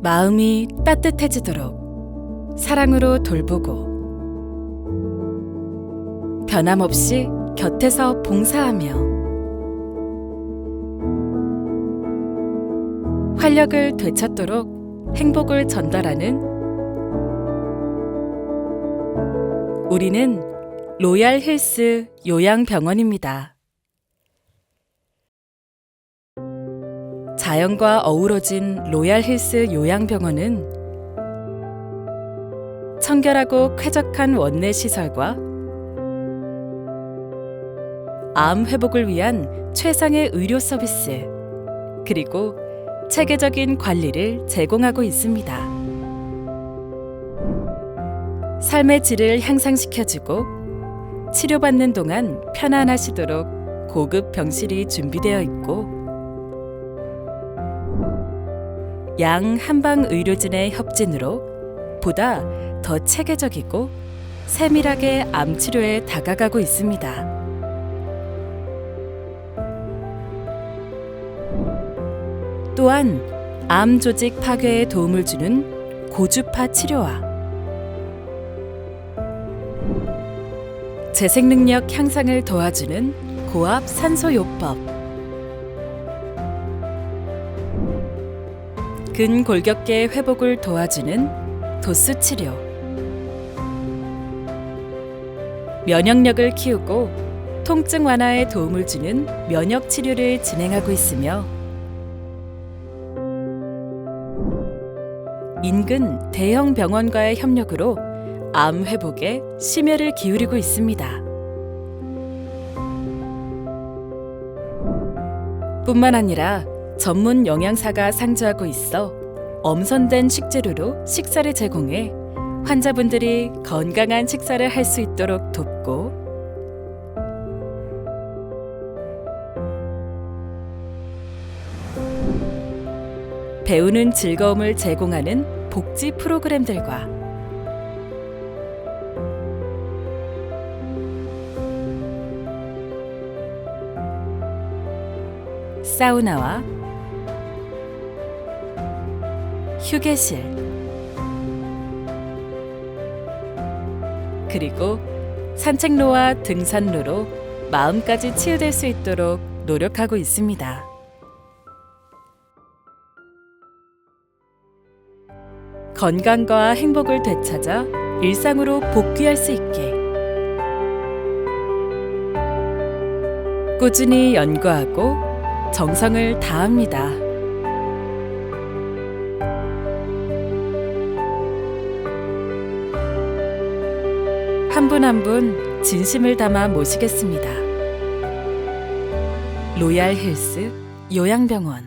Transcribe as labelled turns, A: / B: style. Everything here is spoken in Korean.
A: 마음이 따뜻해지도록 사랑으로 돌보고 변함없이 곁에서 봉사하며 활력을 되찾도록 행복을 전달하는 우리는 로얄 힐스 요양병원입니다. 자연과 어우러진 로얄 힐스 요양병원은 청결하고 쾌적한 원내 시설과 암 회복을 위한 최상의 의료 서비스 그리고 체계적인 관리를 제공하고 있습니다. 삶의 질을 향상시켜주고 치료받는 동안 편안하시도록 고급 병실이 준비되어 있고 양 한방 의료진의 협진으로 보다 더 체계적이고 세밀하게 암 치료에 다가가고 있습니다. 또한 암 조직 파괴에 도움을 주는 고주파 치료와 재생 능력 향상을 도와주는 고압 산소 요법 근골격계 회복을 도와주는 도수 치료 면역력을 키우고 통증 완화에 도움을 주는 면역 치료를 진행하고 있으며 인근 대형 병원과의 협력으로 암 회복에 심혈을 기울이고 있습니다. 뿐만 아니라 전문 영양사가 상주하고 있어 엄선된 식재료로 식사를 제공해 환자분들이 건강한 식사를 할 수 있도록 돕고 배우는 즐거움을 제공하는 복지 프로그램들과 사우나와 휴게실 그리고 산책로와 등산로로 마음까지 치유될 수 있도록 노력하고 있습니다. 건강과 행복을 되찾아 일상으로 복귀할 수 있게 꾸준히 연구하고 정성을 다합니다. 한 분 한 분 진심을 담아 모시겠습니다. 로얄 힐스 요양병원